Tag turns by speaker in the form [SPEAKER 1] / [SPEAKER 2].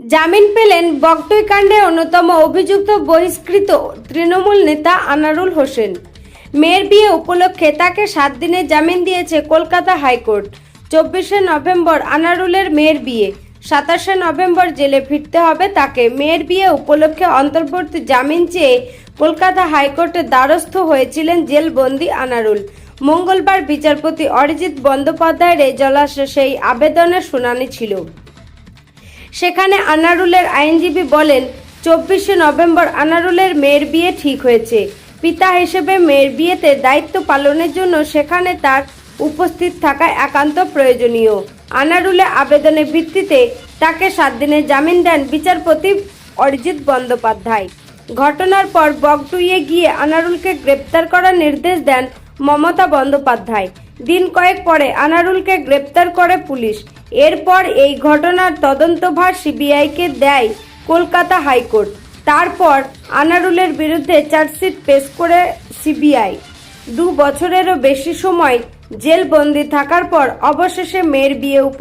[SPEAKER 1] জামিন পেলেন বগটই কাণ্ডে অন্যতম অভিযুক্ত বহিষ্কৃত তৃণমূল নেতা আনারুল হোসেন। মেয়ের বিয়ে উপলক্ষে তাকে সাত দিনের জামিন দিয়েছে কলকাতা হাইকোর্ট। চব্বিশে নভেম্বর আনারুলের মেয়ের বিয়ে। সাতাশে নভেম্বর জেলে ফিরতে হবে তাকে। মেয়ের বিয়ে উপলক্ষে অন্তর্বর্তী জামিন চেয়ে কলকাতা হাইকোর্টের দ্বারস্থ হয়েছিলেন জেলবন্দি আনারুল। মঙ্গলবার বিচারপতি অরিজিৎ বন্দ্যোপাধ্যায়ের এজলাসে সেই আবেদনের শুনানি ছিল। সেখানে আনারুলের আইনজীবী বলেন, চব্বিশে নভেম্বর আনারুলের মেয়ের বিয়ে ঠিক হয়েছে। পিতা হিসেবে মেয়ের বিয়েতে দায়িত্ব পালনের জন্য সেখানে তার উপস্থিত থাকা একান্ত প্রয়োজনীয়। আনারুলে আবেদনের ভিত্তিতে তাকে সাত দিনের জামিন দেন বিচারপতি অরিজিৎ বন্দ্যোপাধ্যায়। ঘটনার পর বগটুইয়ে গিয়ে আনারুলকে গ্রেপ্তার করার নির্দেশ দেন মমতা বন্দ্যোপাধ্যায়। দিন কয়েক পরে আনারুলকে গ্রেপ্তার করে পুলিশ। এরপর এই ঘটনার তদন্তভার সিবিআইকে দেয় কলকাতা হাইকোর্ট। তারপর আনারুলের বিরুদ্ধে চার্জশিট পেশ করে সিবিআই। দু বছরেরও বেশি সময় জেলবন্দি থাকার পর অবশেষে মেয়ের বিয়ে উপ